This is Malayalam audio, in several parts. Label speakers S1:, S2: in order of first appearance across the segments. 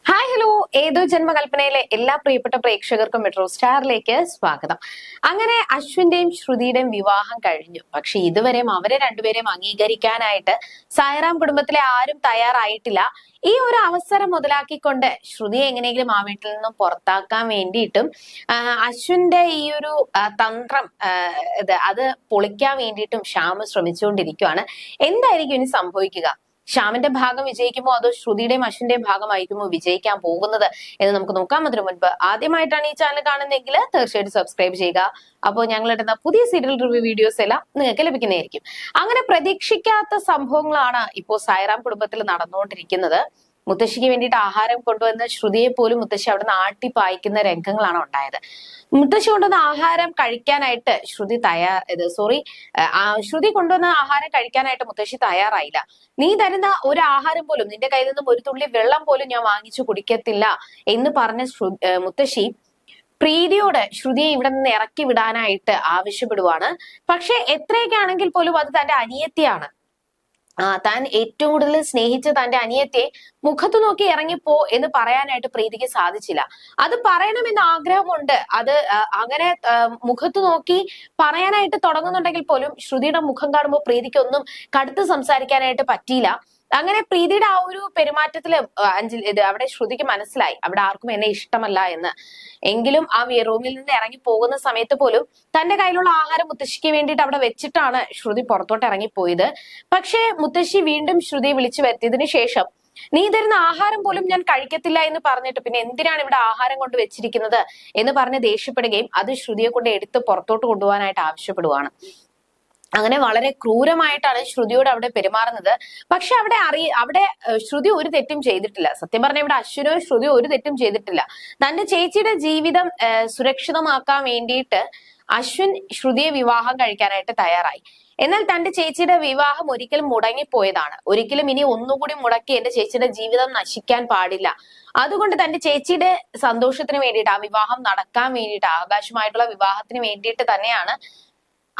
S1: ഹായ് ഹലോ ഏതോ ജന്മകൽപ്പനയിലെ എല്ലാ പ്രിയപ്പെട്ട പ്രേക്ഷകർക്കും മെട്രോ സ്റ്റാറിലേക്ക് സ്വാഗതം. അങ്ങനെ അശ്വിന്റെയും ശ്രുതിയുടെയും വിവാഹം കഴിഞ്ഞു. പക്ഷെ ഇതുവരെയും അവരെ രണ്ടുപേരെയും അംഗീകരിക്കാനായിട്ട് സായറാം കുടുംബത്തിലെ ആരും തയ്യാറായിട്ടില്ല. ഈ ഒരു അവസരം മുതലാക്കിക്കൊണ്ട് ശ്രുതിയെ എങ്ങനെയെങ്കിലും ആ വീട്ടിൽ നിന്നും പുറത്താക്കാൻ വേണ്ടിയിട്ടും അശ്വിന്റെ ഈ ഒരു തന്ത്രം അത് പൊളിക്കാൻ വേണ്ടിയിട്ടും ശ്യാമ് ശ്രമിച്ചുകൊണ്ടിരിക്കുകയാണ് എന്തായിരിക്കും ഇനി സംഭവിക്കുക? ശ്യാമിന്റെ ഭാഗം വിജയിക്കുമോ? അതോ ശ്രുതിയുടെയും അശ്വിന്റെയും ഭാഗമായിരിക്കുമോ വിജയിക്കാൻ പോകുന്നത് എന്ന് നമുക്ക് നോക്കാം. അതിനു മുൻപ് ആദ്യമായിട്ടാണ് ഈ ചാനൽ കാണുന്നതെങ്കിൽ തീർച്ചയായിട്ടും സബ്സ്ക്രൈബ് ചെയ്യുക. അപ്പോൾ ഞങ്ങൾ ഇടുന്ന പുതിയ സീരിയൽ റിവ്യൂ വീഡിയോസ് എല്ലാം നിങ്ങൾക്ക് ലഭിക്കുന്നതായിരിക്കും. അങ്ങനെ പ്രതീക്ഷിക്കാത്ത സംഭവങ്ങളാണ് ഇപ്പോൾ സായിറാം കുടുംബത്തിൽ നടന്നുകൊണ്ടിരിക്കുന്നത്. മുത്തശ്ശിക്ക് വേണ്ടിയിട്ട് ആഹാരം കൊണ്ടുവന്ന ശ്രുതിയെ പോലും മുത്തശ്ശി അവിടെ നിന്ന് ആട്ടി പായിക്കുന്ന രംഗങ്ങളാണ് ഉണ്ടായത്. മുത്തശ്ശി കൊണ്ടുവന്ന ആഹാരം കഴിക്കാനായിട്ട് ശ്രുതി തയ്യാർ ഇത് സോറി ശ്രുതി കൊണ്ടുവന്ന ആഹാരം കഴിക്കാനായിട്ട് മുത്തശ്ശി തയ്യാറായില്ല. നീ തരുന്ന ഒരു ആഹാരം പോലും നിന്റെ കയ്യിൽ നിന്നും ഒരു തുള്ളി വെള്ളം പോലും ഞാൻ വാങ്ങിച്ചു കുടിക്കത്തില്ല എന്ന് പറഞ്ഞ മുത്തശ്ശി പ്രീതിയോട് ശ്രുതിയെ ഇവിടെ നിന്ന് ഇറക്കി വിടാനായിട്ട് ആവശ്യപ്പെടുവാണ്. പക്ഷെ എത്രയൊക്കെ ആണെങ്കിൽ പോലും അത് തന്റെ അനിയത്തിയാണ്. താൻ ഏറ്റവും കൂടുതൽ സ്നേഹിച്ച തന്റെ അനിയത്തെ മുഖത്ത് നോക്കി ഇറങ്ങിപ്പോ എന്ന് പറയാനായിട്ട് പ്രീതിക്ക് സാധിച്ചില്ല. അത് പറയണമെന്ന് ആഗ്രഹമുണ്ട്. അത് അങ്ങനെ മുഖത്ത് നോക്കി പറയാനായിട്ട് തുടങ്ങുന്നുണ്ടെങ്കിൽ പോലും ശ്രുതിയുടെ മുഖം കാണുമ്പോൾ പ്രീതിക്ക് ഒന്നും കടുത്ത് സംസാരിക്കാനായിട്ട് പറ്റിയില്ല. അങ്ങനെ പ്രീതിയുടെ ആ ഒരു പെരുമാറ്റത്തിൽ അഞ്ചൽ ഇത് അവിടെ ശ്രുതിക്ക് മനസ്സിലായി. അവിടെ ആർക്കും എന്നെ ഇഷ്ടമല്ല എന്ന്. എങ്കിലും ആ റൂമിൽ നിന്ന് ഇറങ്ങി പോകുന്ന സമയത്ത് പോലും തന്റെ കയ്യിലുള്ള ആഹാരം മുത്തശ്ശിക്ക് വേണ്ടിയിട്ട് അവിടെ വെച്ചിട്ടാണ് ശ്രുതി പുറത്തോട്ട് ഇറങ്ങിപ്പോയത്. പക്ഷേ മുത്തശ്ശി വീണ്ടും ശ്രുതിയെ വിളിച്ചു വരുത്തിയതിനു ശേഷം നീ തരുന്ന ആഹാരം പോലും ഞാൻ കഴിക്കത്തില്ല എന്ന് പറഞ്ഞിട്ട് പിന്നെ എന്തിനാണ് ഇവിടെ ആഹാരം കൊണ്ട് വെച്ചിരിക്കുന്നത്? എന്ന് പറഞ്ഞ് ദേഷ്യപ്പെടുകയും അത് ശ്രുതിയെ കൊണ്ട് എടുത്ത് പുറത്തോട്ട് കൊണ്ടുപോകാനായിട്ട് ആവശ്യപ്പെടുവാണ്. അങ്ങനെ വളരെ ക്രൂരമായിട്ടാണ് ശ്രുതിയോട് അവിടെ പെരുമാറുന്നത്. പക്ഷെ അവിടെ അറിയ അവിടെ ശ്രുതി ഒരു തെറ്റും ചെയ്തിട്ടില്ല. സത്യം പറഞ്ഞ ഇവിടെ അശ്വിനോ ശ്രുതി ഒരു തെറ്റും ചെയ്തിട്ടില്ല. തന്റെ ചേച്ചിയുടെ ജീവിതം സുരക്ഷിതമാക്കാൻ വേണ്ടിയിട്ട് അശ്വിൻ ശ്രുതിയെ വിവാഹം കഴിക്കാനായിട്ട് തയ്യാറായി. എന്നാൽ തന്റെ ചേച്ചിയുടെ വിവാഹം ഒരിക്കലും മുടങ്ങിപ്പോയതാണ്. ഒരിക്കലും ഇനി ഒന്നുകൂടി മുടക്കി എന്റെ ചേച്ചിയുടെ ജീവിതം നശിക്കാൻ പാടില്ല. അതുകൊണ്ട് തന്റെ ചേച്ചിയുടെ സന്തോഷത്തിന് വേണ്ടിയിട്ട് ആ വിവാഹം നടക്കാൻ വേണ്ടിയിട്ട് ആകാശമായിട്ടുള്ള വിവാഹത്തിന് വേണ്ടിയിട്ട് തന്നെയാണ്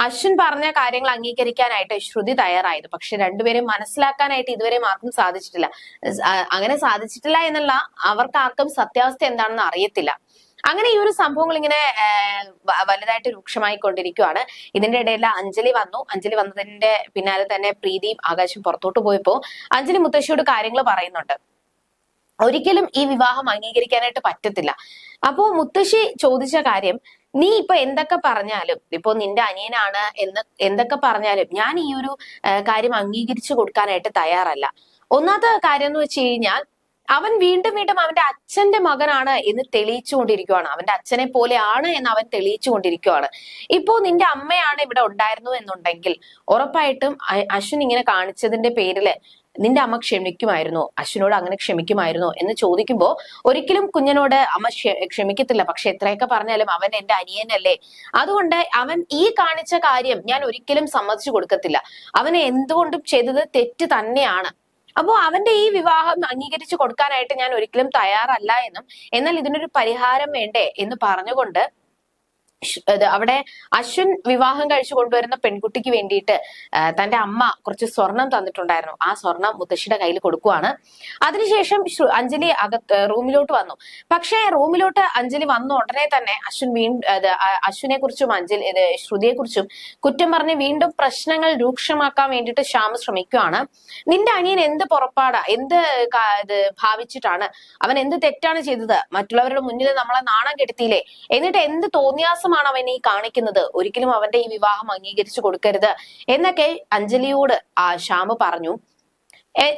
S1: അശ്വിൻ പറഞ്ഞ കാര്യങ്ങൾ അംഗീകരിക്കാനായിട്ട് ശ്രുതി തയ്യാറായത്. പക്ഷെ രണ്ടുപേരും മനസ്സിലാക്കാനായിട്ട് ഇതുവരെ ആർക്കും സാധിച്ചിട്ടില്ല. അങ്ങനെ സാധിച്ചിട്ടില്ല എന്നുള്ള അവർക്ക് ആർക്കും സത്യാവസ്ഥ എന്താണെന്ന് അറിയത്തില്ല. അങ്ങനെ ഈ ഒരു സംഭവങ്ങൾ ഇങ്ങനെ വലുതായിട്ട് രൂക്ഷമായി കൊണ്ടിരിക്കുകയാണ് ഇതിന്റെ ഇടയിൽ അഞ്ജലി വന്നു. അഞ്ജലി വന്നതിന്റെ പിന്നാലെ തന്നെ പ്രീതിയും ആകാശം പുറത്തോട്ട് പോയപ്പോ അഞ്ജലി മുത്തശ്ശിയോട് കാര്യങ്ങൾ പറയുന്നുണ്ട്. ഒരിക്കലും ഈ വിവാഹം അംഗീകരിക്കാനായിട്ട് പറ്റത്തില്ല. അപ്പോ മുത്തശ്ശി ചോദിച്ച കാര്യം നീ ഇപ്പൊ എന്തൊക്കെ പറഞ്ഞാലും ഇപ്പൊ നിന്റെ അനിയനാണ് എന്ന് എന്തൊക്കെ പറഞ്ഞാലും ഞാൻ ഈ ഒരു കാര്യം അംഗീകരിച്ചു കൊടുക്കാനായിട്ട് തയ്യാറല്ല. ഒന്നാമത്തെ കാര്യം എന്ന് വെച്ച് കഴിഞ്ഞാൽ അവൻ വീണ്ടും വീണ്ടും അവന്റെ അച്ഛന്റെ മകനാണ് എന്ന് തെളിയിച്ചുകൊണ്ടിരിക്കുകയാണ് അവന്റെ അച്ഛനെ പോലെയാണ് എന്ന് അവൻ തെളിയിച്ചുകൊണ്ടിരിക്കുകയാണ് ഇപ്പോ നിന്റെ അമ്മയാണ് ഇവിടെ ഉണ്ടായിരുന്നു എന്നുണ്ടെങ്കിൽ ഉറപ്പായിട്ടും അശ്വിൻ ഇങ്ങനെ കാണിച്ചതിന്റെ പേരിൽ നിന്റെ അമ്മ ക്ഷമിക്കുമായിരുന്നോ അശ്വിനോട് അങ്ങനെ ക്ഷമിക്കുമായിരുന്നോ എന്ന് ചോദിക്കുമ്പോൾ ഒരിക്കലും കുഞ്ഞനോട് അമ്മ ക്ഷ- ക്ഷമിക്കത്തില്ല. പക്ഷെ എത്രയൊക്കെ പറഞ്ഞാലും അവൻ എന്റെ അനിയനല്ലേ. അതുകൊണ്ട് അവൻ ഈ കാണിച്ച കാര്യം ഞാൻ ഒരിക്കലും സമ്മതിച്ചു കൊടുക്കത്തില്ല. അവനെ എന്തുകൊണ്ടും ചെയ്തത് തെറ്റ് തന്നെയാണ്. അപ്പോ അവന്റെ ഈ വിവാഹം അംഗീകരിച്ചു കൊടുക്കാനായിട്ട് ഞാൻ ഒരിക്കലും തയ്യാറല്ല എന്നും എന്നാൽ ഇതിനൊരു പരിഹാരം വേണ്ടേ എന്ന് പറഞ്ഞുകൊണ്ട് അവിടെ അശ്വിൻ വിവാഹം കഴിച്ചു കൊണ്ടുവരുന്ന പെൺകുട്ടിക്ക് വേണ്ടിയിട്ട് തന്റെ അമ്മ കുറച്ച് സ്വർണം തന്നിട്ടുണ്ടായിരുന്നു. ആ സ്വർണം മുത്തശ്ശിയുടെ കയ്യിൽ കൊടുക്കുവാണ്. അതിനുശേഷം അഞ്ജലി അകത്ത് റൂമിലോട്ട് വന്നു. പക്ഷേ റൂമിലോട്ട് അഞ്ജലി വന്ന ഉടനെ തന്നെ അശ്വിൻ വീണ്ടും അശ്വിനെ കുറിച്ചും അഞ്ജലി ശ്രുതിയെ കുറിച്ചും കുറ്റം പറഞ്ഞ് വീണ്ടും പ്രശ്നങ്ങൾ രൂക്ഷമാക്കാൻ വേണ്ടിയിട്ട് ശ്യാമ ശ്രമിക്കുകയാണ് നിന്റെ അനിയൻ എന്ത് പുറപ്പാടാ? എന്ത് ഇത് ഭാവിച്ചിട്ടാണ്? അവൻ എന്ത് തെറ്റാണ് ചെയ്തത്? മറ്റുള്ളവരുടെ മുന്നിൽ നമ്മളെ നാണം കെടുത്തിയില്ലേ? എന്നിട്ട് എന്ത് തോന്നിയാസമാണ് അവൻ ഈ കാണിക്കുന്നത്. ഒരിക്കലും അവന്റെ ഈ വിവാഹം അംഗീകരിച്ചു കൊടുക്കരുത്. എന്നൊക്കെ അഞ്ജലിയോട് ആ ശ്യാമ പറഞ്ഞു.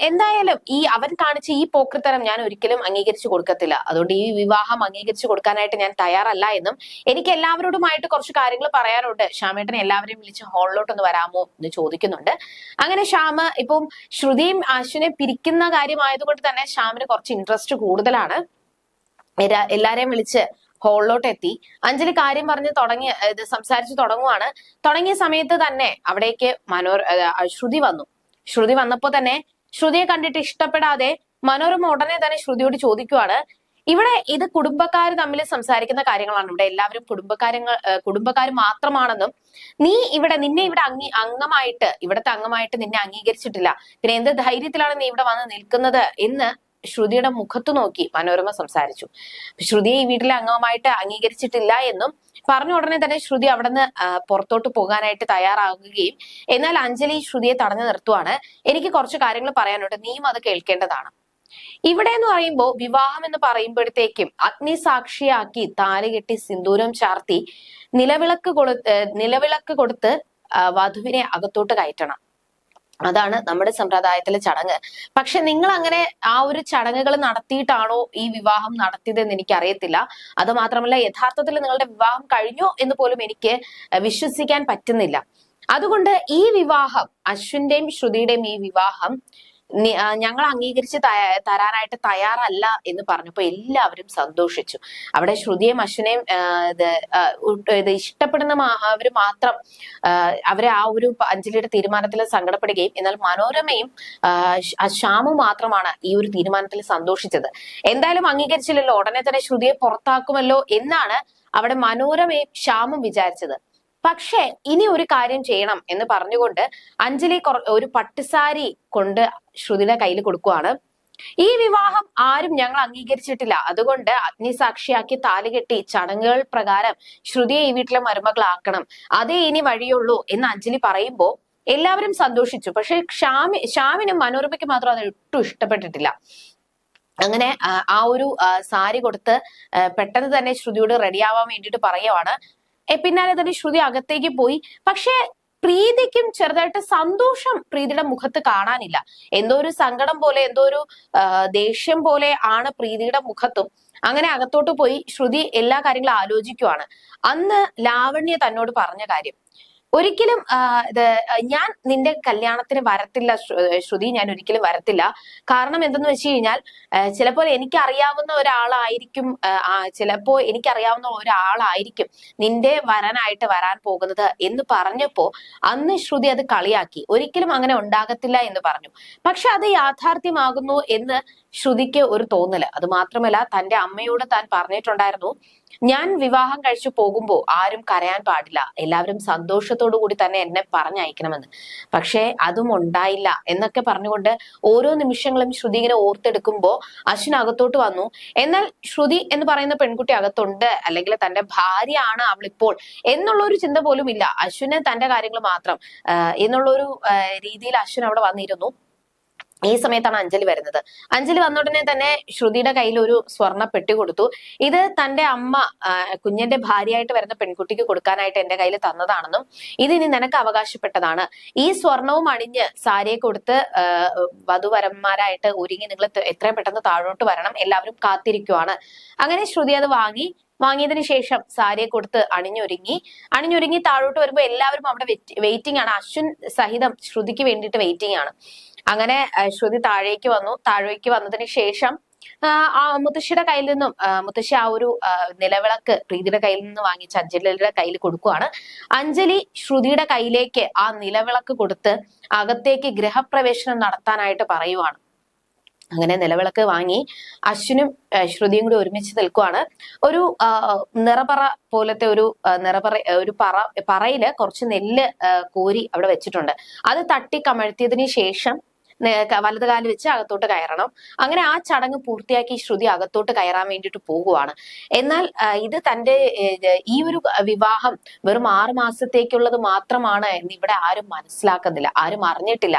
S1: എന്തായാലും ഈ അവൻ കാണിച്ച ഈ പോക്കൃത്തരം ഞാൻ ഒരിക്കലും അംഗീകരിച്ചു കൊടുക്കത്തില്ല. അതുകൊണ്ട് ഈ വിവാഹം അംഗീകരിച്ചു കൊടുക്കാനായിട്ട് ഞാൻ തയ്യാറല്ല എന്നും എനിക്ക് എല്ലാവരോടുമായിട്ട് കുറച്ച് കാര്യങ്ങൾ പറയാനുണ്ട്. ശ്യാമേട്ടനെ എല്ലാവരെയും വിളിച്ച് ഹാളിലോട്ടൊന്ന് വരാമോ എന്ന് ചോദിക്കുന്നുണ്ട്. അങ്ങനെ ശ്യാമ ഇപ്പം ശ്രുതിയും അശ്വിനെ പിരിക്കുന്ന കാര്യമായതുകൊണ്ട് തന്നെ ശ്യാമിന് കുറച്ച് ഇൻട്രസ്റ്റ് കൂടുതലാണ്. എല്ലാരെയും വിളിച്ച് ഹാളിലോട്ട് എത്തി അഞ്ജലി കാര്യം പറഞ്ഞ് തുടങ്ങി ഇത് സംസാരിച്ചു തുടങ്ങുവാണ്. തുടങ്ങിയ സമയത്ത് തന്നെ അവിടേക്ക് മനോർ ശ്രുതി വന്നു. ശ്രുതി വന്നപ്പോ തന്നെ ശ്രുതിയെ കണ്ടിട്ട് ഇഷ്ടപ്പെടാതെ മനോരമ ഉടനെ തന്നെ ശ്രുതിയോട് ചോദിക്കുവാണ് ഇവിടെ ഇത് കുടുംബക്കാർ തമ്മിൽ സംസാരിക്കുന്ന കാര്യങ്ങളാണ്. ഇവിടെ എല്ലാവരും കുടുംബക്കാരങ്ങൾ കുടുംബക്കാർ മാത്രമാണെന്നും നീ ഇവിടെ നിന്നെ ഇവിടെ അംഗീ അംഗമായിട്ട് ഇവിടത്തെ അംഗമായിട്ട് നിന്നെ അംഗീകരിച്ചിട്ടില്ല. പിന്നെ എന്ത് ധൈര്യത്തിലാണ് നീ ഇവിടെ വന്ന് നിൽക്കുന്നത്? എന്ന് ശ്രുതിയുടെ മുഖത്തു നോക്കി മനോരമ സംസാരിച്ചു. ശ്രുതിയെ ഈ വീട്ടിലെ അംഗമായിട്ട് അംഗീകരിച്ചിട്ടില്ല എന്നും പറഞ്ഞ ഉടനെ തന്നെ ശ്രുതി അവിടുന്ന് പുറത്തോട്ട് പോകാനായിട്ട് തയ്യാറാകുകയും എന്നാൽ അഞ്ജലി ശ്രുതിയെ തടഞ്ഞു നിർത്തുവാണ്. എനിക്ക് കുറച്ച് കാര്യങ്ങൾ പറയാനുണ്ട്. നീയും അത് കേൾക്കേണ്ടതാണ്. ഇവിടെ എന്ന് പറയുമ്പോൾ വിവാഹം എന്ന് പറയുമ്പോഴത്തേക്കും അഗ്നിസാക്ഷിയാക്കി താലി കെട്ടി സിന്ദൂരം ചാർത്തി നിലവിളക്ക് കൊടു നിലവിളക്ക് കൊടുത്ത് വധുവിനെ അകത്തോട്ട് കയറ്റണം. അതാണ് നമ്മുടെ സമ്പ്രദായത്തിലെ ചടങ്ങ്. പക്ഷെ നിങ്ങൾ അങ്ങനെ ആ ഒരു ചടങ്ങുകൾ നടത്തിയിട്ടാണോ ഈ വിവാഹം നടത്തിയതെന്ന് എനിക്ക് അറിയത്തില്ല അത് മാത്രമല്ല യഥാർത്ഥത്തിൽ നിങ്ങളുടെ വിവാഹം കഴിഞ്ഞോ എന്ന് പോലും എനിക്ക് വിശ്വസിക്കാൻ പറ്റുന്നില്ല. അതുകൊണ്ട് ഈ വിവാഹം അശ്വിന്റെയും ശ്രുതിയുടെയും ഈ വിവാഹം ഞങ്ങൾ അംഗീകരിച്ച് തരാനായിട്ട് തയ്യാറല്ല എന്ന് പറഞ്ഞപ്പോ എല്ലാവരും സന്തോഷിച്ചു. അവിടെ ശ്രുതിയും അശ്വിനെയും ഇത് ഇഷ്ടപ്പെടുന്ന അവർ മാത്രം അവരെ ആ ഒരു അഞ്ജലിയുടെ തീരുമാനത്തിൽ സങ്കടപ്പെടുകയും എന്നാൽ മനോരമയും ശ്യാമു മാത്രമാണ് ഈ ഒരു തീരുമാനത്തിൽ സന്തോഷിച്ചത്. എന്തായാലും അംഗീകരിച്ചില്ലല്ലോ ഉടനെ തന്നെ ശ്രുതിയെ പുറത്താക്കുമല്ലോ എന്നാണ് അവിടെ മനോരമയും ശ്യാമും വിചാരിച്ചത്. പക്ഷേ ഇനി ഒരു കാര്യം ചെയ്യണം എന്ന് പറഞ്ഞുകൊണ്ട് അഞ്ജലി ഒരു പട്ടുസാരി കൊണ്ട് ശ്രുതിയുടെ കയ്യിൽ കൊടുക്കുവാണ്. ഈ വിവാഹം ആരും ഞങ്ങൾ അംഗീകരിച്ചിട്ടില്ല. അതുകൊണ്ട് അഗ്നിസാക്ഷിയാക്കി താലി കെട്ടി ചടങ്ങുകൾ പ്രകാരം ശ്രുതിയെ ഈ വീട്ടിലെ മരുമകളാക്കണം. അതേ ഇനി വഴിയുള്ളൂ എന്ന് അഞ്ജലി പറയുമ്പോൾ എല്ലാവരും സന്തോഷിച്ചു. പക്ഷെ ഷാമി ഷാമിനും മനോരമയ്ക്ക് മാത്രം അത് ഒട്ടും ഇഷ്ടപ്പെട്ടിട്ടില്ല. അങ്ങനെ ആ, ഒരു സാരി കൊടുത്ത് പെട്ടെന്ന് തന്നെ ശ്രുതിയോട് റെഡിയാവാൻ വേണ്ടിയിട്ട് പറയുവാണ്. പിന്നാലെ തന്നെ ശ്രുതി അകത്തേക്ക് പോയി. പക്ഷേ പ്രീതിക്കും ചെറുതായിട്ട് സന്തോഷം പ്രീതിയുടെ മുഖത്ത് കാണാനില്ല. എന്തോ ഒരു സങ്കടം പോലെ എന്തോ ഒരു ദേഷ്യം പോലെ ആണ് പ്രീതിയുടെ മുഖത്തും. അങ്ങനെ അകത്തോട്ട് പോയി ശ്രുതി എല്ലാ കാര്യങ്ങളും ആലോചിക്കുവാണ്. അന്ന് ലാവണ്യ തന്നോട് പറഞ്ഞ കാര്യം. ഒരിക്കലും ഞാൻ നിന്റെ കല്യാണത്തിന് വരത്തില്ല ശ്രുതി ഞാൻ ഒരിക്കലും വരത്തില്ല. കാരണം എന്തെന്ന് വെച്ച് കഴിഞ്ഞാൽ ചിലപ്പോൾ എനിക്കറിയാവുന്ന ഒരാളായിരിക്കും ചിലപ്പോ എനിക്കറിയാവുന്ന ഒരാളായിരിക്കും നിന്റെ വരനായിട്ട് വരാൻ പോകുന്നത് എന്ന് പറഞ്ഞപ്പോ അന്ന് ശ്രുതി അത് കളിയാക്കി. ഒരിക്കലും അങ്ങനെ ഉണ്ടാകത്തില്ല എന്ന് പറഞ്ഞു. പക്ഷെ അത് യാഥാർത്ഥ്യമാകുന്നു എന്ന് ശ്രുതിക്ക് ഒരു തോന്നൽ. അത് മാത്രമല്ല തന്റെ അമ്മയോട് താൻ പറഞ്ഞിട്ടുണ്ടായിരുന്നു ഞാൻ വിവാഹം കഴിച്ചു പോകുമ്പോൾ ആരും കരയാൻ പാടില്ല. എല്ലാവരും സന്തോഷത്തോടു കൂടി തന്നെ എന്നെ പറഞ്ഞയക്കണമെന്ന്. പക്ഷേ അതും ഉണ്ടായില്ല. എന്നൊക്കെ പറഞ്ഞുകൊണ്ട് ഓരോ നിമിഷങ്ങളും ശ്രുതി ഇങ്ങനെ ഓർത്തെടുക്കുമ്പോൾ അശ്വിൻ അകത്തോട്ട് വന്നു. എന്നാൽ ശ്രുതി എന്ന് പറയുന്ന പെൺകുട്ടി അകത്തുണ്ട്. അല്ലെങ്കിൽ തന്റെ ഭാര്യയാണ് അവളിപ്പോൾ. എന്നുള്ള ഒരു ചിന്ത പോലും ഇല്ല അശ്വിന് തന്റെ കാര്യങ്ങൾ മാത്രം എന്നുള്ള ഒരു രീതിയിൽ അശ്വിൻ അവിടെ വന്നിരുന്നു. ഈ സമയത്താണ് അഞ്ജലി വരുന്നത്. അഞ്ജലി വന്ന ഉടനെ തന്നെ ശ്രുതിയുടെ കയ്യിൽ ഒരു സ്വർണ പെട്ടി കൊടുത്തു. ഇത് തന്റെ അമ്മ കുഞ്ഞന്റെ ഭാര്യയായിട്ട് വരുന്ന പെൺകുട്ടിക്ക് കൊടുക്കാനായിട്ട് എന്റെ കയ്യിൽ തന്നതാണെന്നും ഇത് ഇനി നിനക്ക് അവകാശപ്പെട്ടതാണ്. ഈ സ്വർണവും അണിഞ്ഞ് സാരിയെ കൊടുത്ത് വധുവരന്മാരായിട്ട് ഒരുങ്ങി നിങ്ങൾ എത്രയും പെട്ടെന്ന് താഴോട്ട് വരണം. എല്ലാവരും കാത്തിരിക്കുവാണ്. അങ്ങനെ ശ്രുതി അത് വാങ്ങി. വാങ്ങിയതിനു ശേഷം സാരിയെ കൊടുത്ത് അണിഞ്ഞൊരുങ്ങി. അണിഞ്ഞൊരുങ്ങി താഴോട്ട് വരുമ്പോൾ എല്ലാവരും അവിടെ വെയിറ്റിംഗ് ആണ്. അശ്വിൻ സഹിതം ശ്രുതിക്ക് വേണ്ടിയിട്ട് വെയിറ്റിംഗ് ആണ്. അങ്ങനെ ശ്രുതി താഴേക്ക് വന്നു. താഴേക്ക് വന്നതിന് ശേഷം ആ, മുത്തശ്ശിയുടെ കയ്യിൽ നിന്നും മുത്തശ്ശി ആ ഒരു നിലവിളക്ക് പ്രീതിയുടെ കയ്യിൽ നിന്ന് വാങ്ങിച്ച് അഞ്ജലിയുടെ കയ്യിൽ കൊടുക്കുകയാണ് അഞ്ജലി ശ്രുതിയുടെ കയ്യിലേക്ക് ആ നിലവിളക്ക് കൊടുത്ത് അകത്തേക്ക് ഗൃഹപ്രവേശനം നടത്താനായിട്ട് പറയുവാണ്. അങ്ങനെ നിലവിളക്ക് വാങ്ങി അശ്വിനും ശ്രുതിയും കൂടി ഒരുമിച്ച് നിൽക്കുവാണ്. ഒരു നിറപറ പോലത്തെ ഒരു നിറപറ ഒരു പറ പറയിൽ കുറച്ച് നെല്ല് കോരി അവിടെ വെച്ചിട്ടുണ്ട്. അത് തട്ടി കമഴ്ത്തിയതിന് ശേഷം വലത് കാൽ വെച്ച് അകത്തോട്ട് കയറണം. അങ്ങനെ ആ ചടങ്ങ് പൂർത്തിയാക്കി ശ്രുതി അകത്തോട്ട് കയറാൻ വേണ്ടിയിട്ട് പോകുവാണ്. എന്നാൽ ഇത് തന്റെ ഈ ഒരു വിവാഹം വെറും ആറ് മാസത്തേക്കുള്ളത് മാത്രമാണ് എന്ന് ഇവിടെ ആരും മനസ്സിലാക്കുന്നില്ല ആരും അറിഞ്ഞിട്ടില്ല.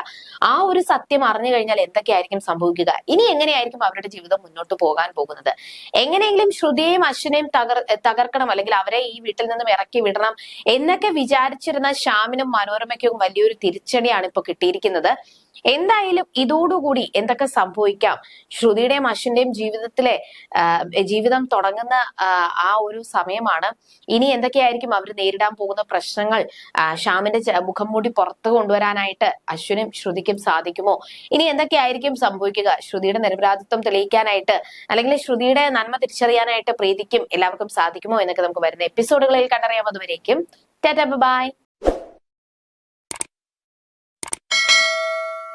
S1: ആ ഒരു സത്യം അറിഞ്ഞു കഴിഞ്ഞാൽ എന്തൊക്കെയായിരിക്കും സംഭവിക്കുക? ഇനി എങ്ങനെയായിരിക്കും അവരുടെ ജീവിതം മുന്നോട്ട് പോകാൻ പോകുന്നത്? എങ്ങനെയെങ്കിലും ശ്രുതിയെയും അശ്വിനെയും തകർ തകർക്കണം അല്ലെങ്കിൽ അവരെ ഈ വീട്ടിൽ നിന്നും ഇറക്കി വിടണം എന്നൊക്കെ വിചാരിച്ചിരുന്ന ശ്യാമിനും മനോരമയ്ക്കും വലിയൊരു തിരിച്ചടിയാണ് ഇപ്പൊ കിട്ടിയിരിക്കുന്നത്. എന്തായാലും ഇതോടുകൂടി എന്തൊക്കെ സംഭവിക്കാം? ശ്രുതിയുടെയും അശ്വിന്റെയും ജീവിതത്തിലെ ജീവിതം തുടങ്ങുന്ന ആ, ഒരു സമയമാണ്. ഇനി എന്തൊക്കെയായിരിക്കും അവർ നേരിടാൻ പോകുന്ന പ്രശ്നങ്ങൾ? ശ്യാമിന്റെ മുഖം മൂടി പുറത്തു കൊണ്ടുവരാനായിട്ട് അശ്വിനും ശ്രുതിക്കും സാധിക്കുമോ? ഇനി എന്തൊക്കെയായിരിക്കും സംഭവിക്കുക? ശ്രുതിയുടെ നിരപരാധിത്വം തെളിയിക്കാനായിട്ട് അല്ലെങ്കിൽ ശ്രുതിയുടെ നന്മ തിരിച്ചറിയാനായിട്ട് പ്രീതിക്കും എല്ലാവർക്കും സാധിക്കുമോ എന്നൊക്കെ നമുക്ക് വരുന്ന എപ്പിസോഡുകളിൽ കണ്ടറിയാം അതുവരേക്കും ടാറ്റ ബൈ.